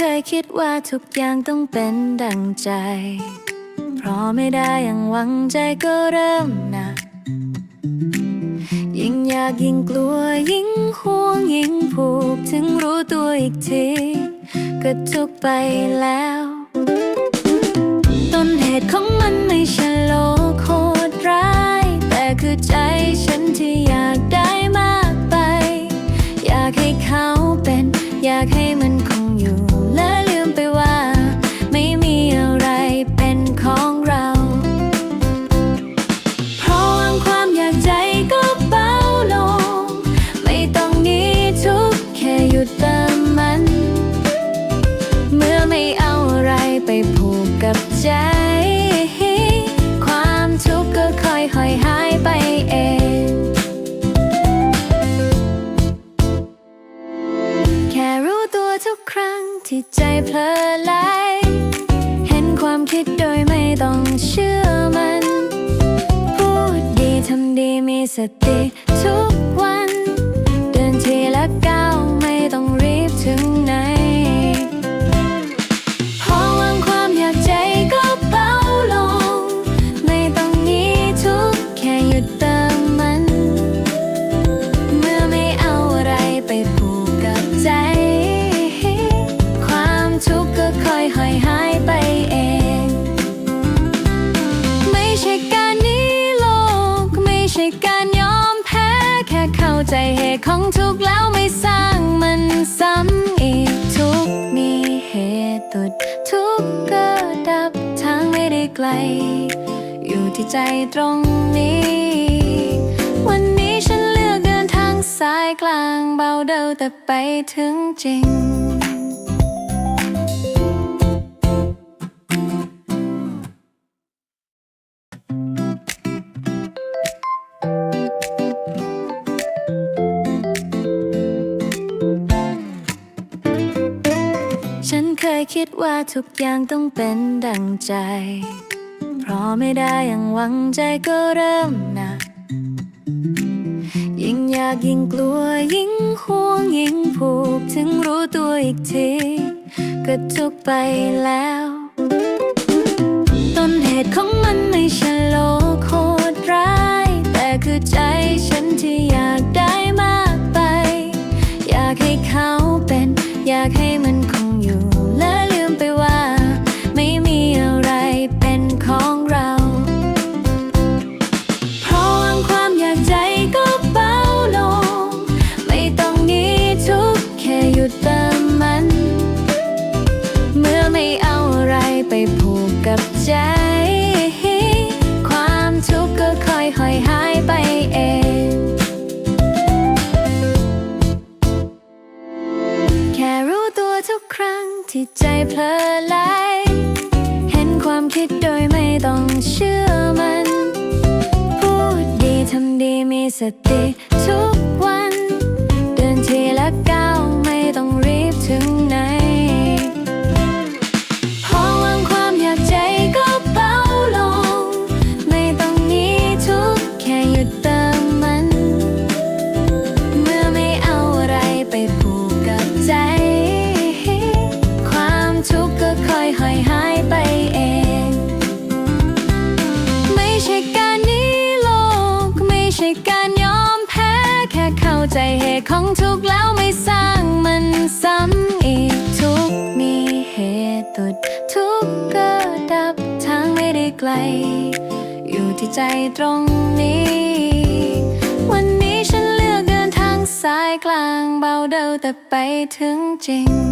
คยคิดว่าทุกอย่างต้องเป็นดังใจ เพราะไม่ได้อย่างหวังใจก็เริ่มหนัก ยิ่งอยากยิ่งกลัวยิ่งห่วงยิ่งผูก ถึงรู้ตัวอีกที ก็ทุกไปแล้ว ต้นเหตุของมันไม่ใช่โลกโหดร้าย แต่คือใจฉันที่ ที่ใจเพลอไหลเห็นความคิดโดยไม่ต้องเชื่อมัน พูดดีทำดีมีสติทุกวัน ใจเหตุของทุกแล้วไม่สร้างมันซ้ำอีกทุกมีเหตุตุดทุกก็ดับทางไม่ได้ไกล อยู่ที่ใจตรงนี้ วันนี้ฉันเลือกเดินทางสายกลางเบาเดาแต่ไปถึงจริง เคยคิดว่าทุกอย่างต้องเป็นดังใจ เพราะไม่ได้อย่างหวังใจก็เริ่มหนัก ยิ่งอยากยิ่งกลัวยิ่งห่วงยิ่งผูก ถึงรู้ตัวอีกที ก็ทุกไปแล้ว ต้นเหตุของมันไม่ใช่โลกโหดร้าย แต่คือใจฉันที่ กครั้งที่ใจเพลอไหลเห็นความคิดโดยไม่ต้องเชื่อมัน พูดดีทำดีมีสติทุก ใจเหตุของทุกแล้วไม่สร้างมันซ้ำอีกทุกมีเหตุตุดทุกก็ดับทางไม่ได้ไกล อยู่ที่ใจตรงนี้ วันนี้ฉันเลือกเดินทางสายกลางเบาเดาแต่ไปถึงจริง